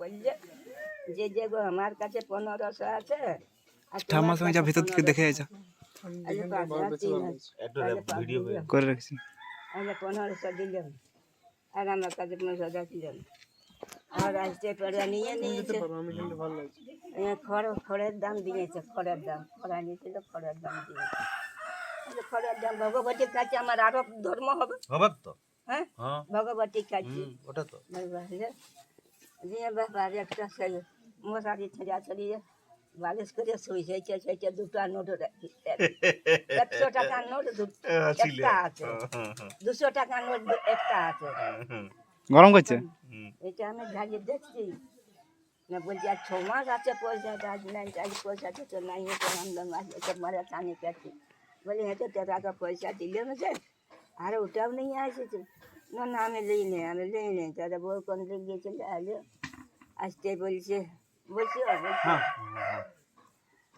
বলছে যে যে গো আমার কাছে পনেরোশো আছে ঠাম্মার সঙ্গে যা ভেতর থেকে দেখে যা। আরে পাঁচ হাজার, তিন হাজার। তাহলে পাঁচ দিলাম। করে রাখছি। আরে পনেরোশো দিলাম আর আমার কাছে পনেরোশো দিলাম আর আসতে পরে নিয়ে নিয়েছে। এ, খড় খড়ের দাম দিয়েছে খড়ের দাম। খড়া নিয়েছিল খড়ের দাম দিয়েছে। খড়ের দাম ভগবতীর কাছে আমার আরও ধর্ম হবে। হবে তো? হ্যাঁ? হ্যাঁ। ভগবতীর কাছে। ওটা তো। বুঝলে দিয়ে ব্যাপার একটা সেই মশারি ছেঁড়া ছড়িয়ে বালিশ করে শুই সেইছে সেইছে দুটো নোট রাখি একশো টাকার নোট দু- একটা আছে দুশো টাকার নোট দু- একটা আছে গরম করছে এটা আমি ঝালিয়ে দেখছি না বলছি আর ছ মাস আছে পয়সাটা আজ নাই আজ পয়সাটা তো নাই তো আমদাম আছে তো মারা টানে পেছি বলি হ্যাঁ তো টাকা পয়সা দিলে না স্যার আর ওটাও নিয়ে আসেছে না না আমি লিই নি আমি লিই নি তাহলে বউ কোন দিক গিয়েছিল আলো আসতে বলছে বলছি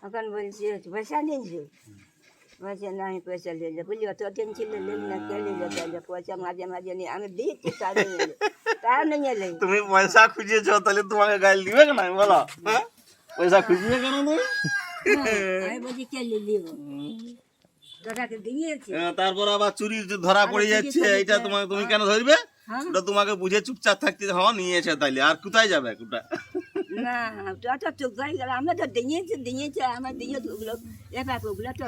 এখন বলছি পয়সা নিয়েছি বলছে না আমি পয়সা নিলে বলি অত টেনছিল নিল না কে নিলে তাহলে পয়সা মাঝে মাঝে নিয়ে আমি দিয়েছি তা নিয়ে এলো। তা নিয়ে এলে তুমি পয়সা খুঁজেছ তাহলে তোমাকে গাইল দিবে কেন বলো হ্যাঁ পয়সা খুঁজবে কেন তুমি আমি বলছি কে হ্যাঁ, তারপর আবার চুরি ধরা পড়ে যাচ্ছে এটা। তোমাকে তুমি কেন ধরবে? হ্যাঁ। ওটা তোমাকে বুঝে চুপচাপ থাকতে হ নিয়েছে তাইলে। আর কোথায় যাবে কোটা না তোরা চুপ করে গেল আমরা তো ডিঙিয়েছি ডিঙিয়েছি আমার দিয়ে ঢুকলো। এবার ওগুলো তো